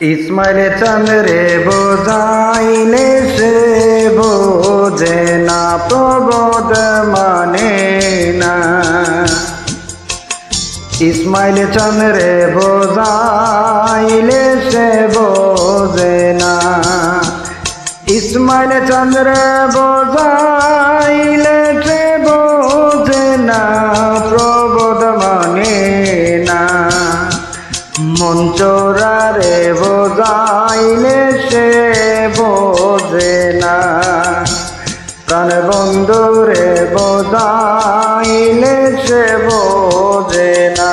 ইসমাইল চন্দ্রে বোঝাইলে সে বোঝে না, প্রবোধ মানে না। ইসমাইল চন্দ্রে বোঝাইলে সে বোঝে না। ইসমাইল চন্দ্র বোঝাইলে সে বোঝে না, প্রবোধ মানে মন চোরারে বোঝাইলে সে বোঝে না। প্রাণ বন্ধুরে বোঝাইলে সে বোঝে না।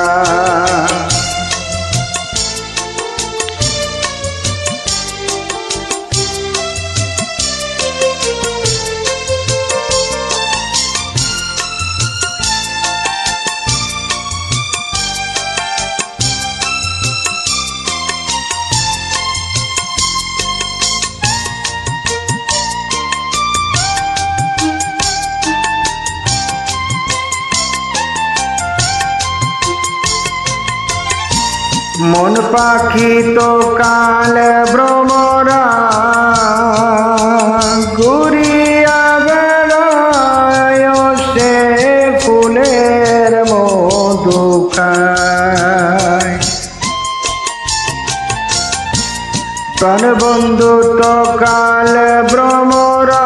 মন পাখি তো কাল ভ্রমরা ঘুরিয়া বেড়ায় সে ফুলের মধু খায়। প্রাণ বন্ধু তো কাল ভ্রমরা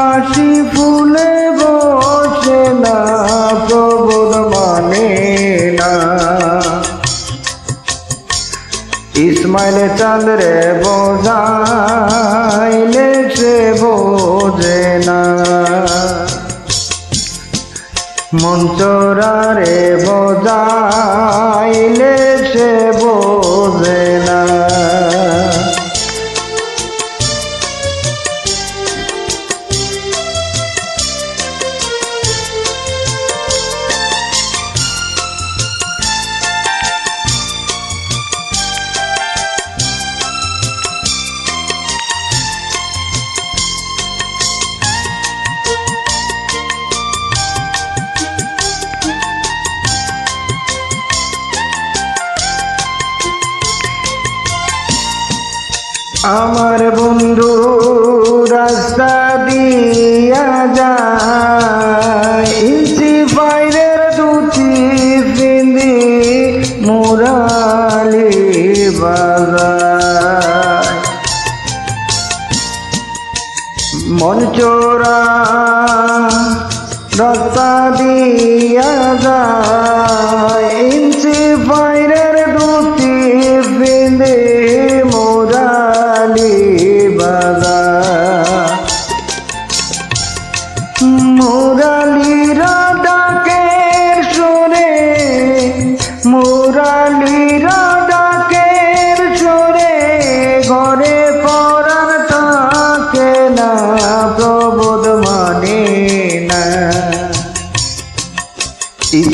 বাসি ফুলে বসে না, প্রবোধ মানে না। ইসমাইল চন্দ্রে বোঝাইলে সে বোঝে না। মঞ্চরারে বোঝাইলে সে বোঝে না। আমার বন্ধু রাস্তা দিয়া যায়। ইঞ্চি বাইরের দুটি পিন্দি মুরালি বাজার মন চোরা রাস্তা দিয়া যায়। ইঞ্চি বাইরের দুটি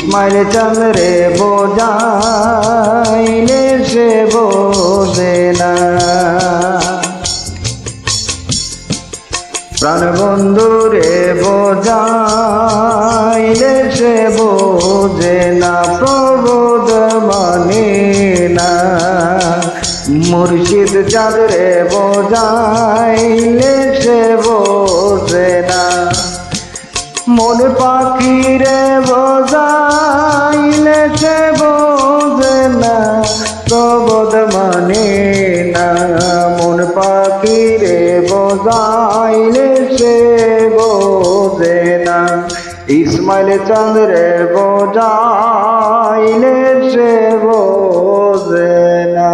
ইসমাইল চন্দ্রে বোঝাইলে সে বোঝে না। প্রাণ বন্ধুরে বোঝাইলে সে বোঝে না, প্রবোধ মানে না। মুর্শিদ চাঁদরে বোঝাইলে ইসমাইল চন্দ্রের বোঝাইলে সে বোঝে না।